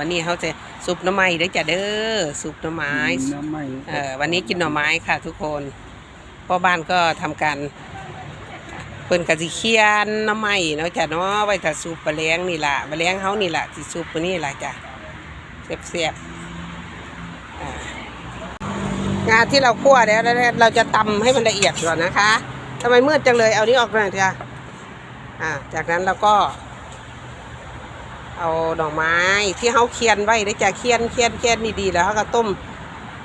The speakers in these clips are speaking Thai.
วันนี้เขาจะซุปหน่อไม้เด้อจ้ะเด้อซุปหน่อไม้น้ำไม่เออวันนี้กินหน่อไม้ค่ะทุกคนพ่อบ้านก็ทำการเพิ่นกะสิเคียนหน่อไม้เนาะจ้ะเนาะไว้ถ้าซุปปลาแล้งนี่ล่ะปลาแล้งเฮานี่ล่ะสิซุปมื้อนี้ล่ะจ้ะแซ่บๆอ่างาที่เราคั่วแล้วแล้วเราจะตำให้มันละเอียดก่อนนะคะทำไมมืดจังเลยเอานี้ออกหน่อยจ้ะอ่าจากนั้นเราก็ เอาดอกไม้ที่เขาเคียนไว้ได้จะเคียนเคียนเคียนดีๆแล้วเขาก็ต้ม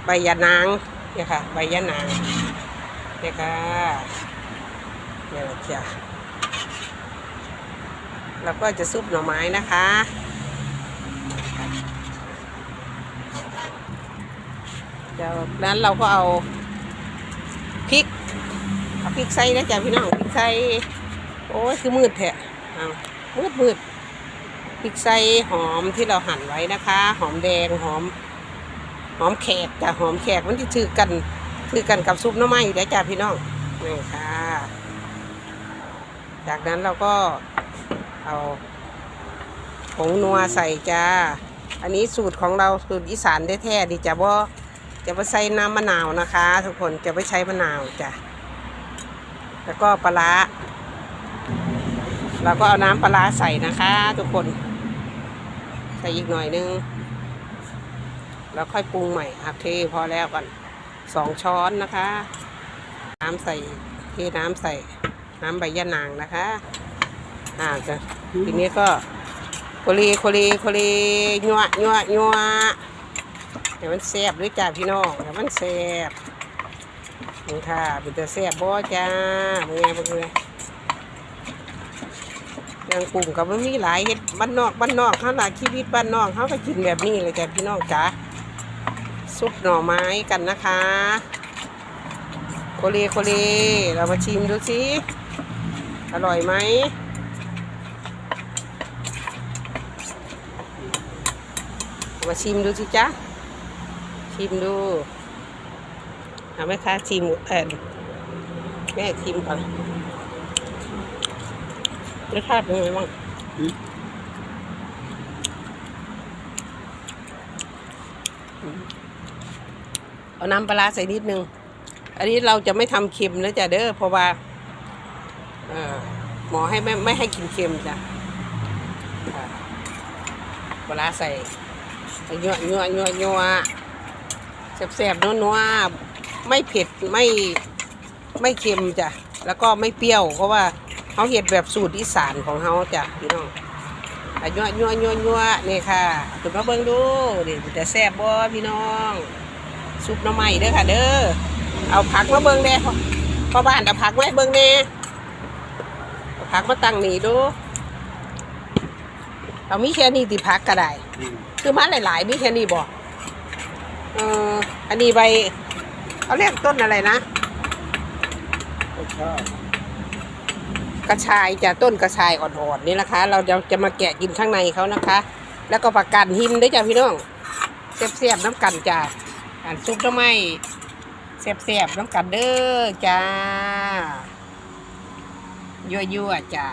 ใบยะนางเนี่ยค่ะ ใบยะนางเนี่ยค่ะเนี่ยแหละจ้ะแล้วก็จะซุปหน่อไม้นะคะจากนั้นเราก็เอาพริกเอาพริกใส่นะจ๊ะพี่น้องพริกใส่โอ้ยคือมืดแท้เอามืดมืด พริกไส้หอมที่เราหั่นไว้นะคะ หอมแดงหอมหอมแขกจ้ะหอมแขกมันที่ถือกันถือกันกับซุปน้ำไม้ได้อจ้ะพี่น้องนี่ค่ะ จากนั้นเราก็เอาผงนัวใส่จ้า อันนี้สูตรของเราสูตรอีสานแท้ๆดีจ้ะว่าจะไปใส่น้ำมะนาวนะคะ ทุกคนจะไม่ใช้มะนาวจ้ะแล้วก็ปลาร้าเราก็เอาน้ำปลาร้าใส่นะคะ ทุกคน ใส่อีกหน่อยนึง แล้วค่อยปรุงใหม่โอเคพอแล้วก่อนสองช้อนนะคะ น้ำใส่เทน้ำใส่ น้ำใบยะนางนะคะอ่าจะทีนี้ก็โคลีโคลีโคลียัวยัวยัวเดี๋ยวมันแซ่บด้วยจ้าพี่น้องเดี๋ยวมันแซ่บนี่ค่ะเป็นแต่แซ่บบ่จ้าเป็นไงเป็นไง เครื่องปรุงก็ไม่มีหลายเฮ็ดบ้านนอกบ้านนอกเขาหลายชีวิตบ้านนอกเขาก็กินแบบนี้เลยจ้ะพี่น้องจ้าซุปหน่อไม้กันนะคะ โคเลโคเลเรามาชิมดูสิอร่อยไหมมาชิมดูสิจ๊ะชิมดูเอาไหมคะชิมเออแม่ชิมก่อน รสชาติเป็นไงบ้างเอาน้ำปลาใส่นิดนึง อันนี้เราจะไม่ทำเค็มนะจ๊ะเด้อเพราะว่าหมอให้ไม่ไม่ให้กินเค็มจ้ะปลาใส่ยัวยัวยัวยัวแสบๆนัวๆไม่เผ็ดไม่ไม่เค็มจ้ะ แล้วก็ไม่เปรี้ยวเพราะว่า เขาเห็ดแบบสูตรอีสานของเขาจ้ะพี่น้องอะยัวยัวยัวยัวนี่ค่ะคุณมาเบิ่งดูเดี๋ยวจะแซ่บบ่พี่น้องซุปหน้ำใหม่เด้อค่ะ เด้อเอาผักมาเบิ่งแน่พ่อพ่อบ้านเอาผักมาให้เบิ่งแน่เอาผักมาตั้งนี่ดูเอามีแค่นี้ติผักก็ได้คือมาหลาย ๆ มีแค่นี้บ่เอออันนี้ใบเขาเรียกต้นอะไรนะรสชาติ กระชายจะต้นกระชายอ่อนๆนี่นะคะ เราจะจะมาแกะกินข้างในเขานะคะ แล้วก็ผักกาดหินด้วยจ้ะพี่น้องเสียบๆน้ำกันจ้ะกานซุปทำไมเสียบๆน้ำกันเด้อจ้ายั่วๆจ้า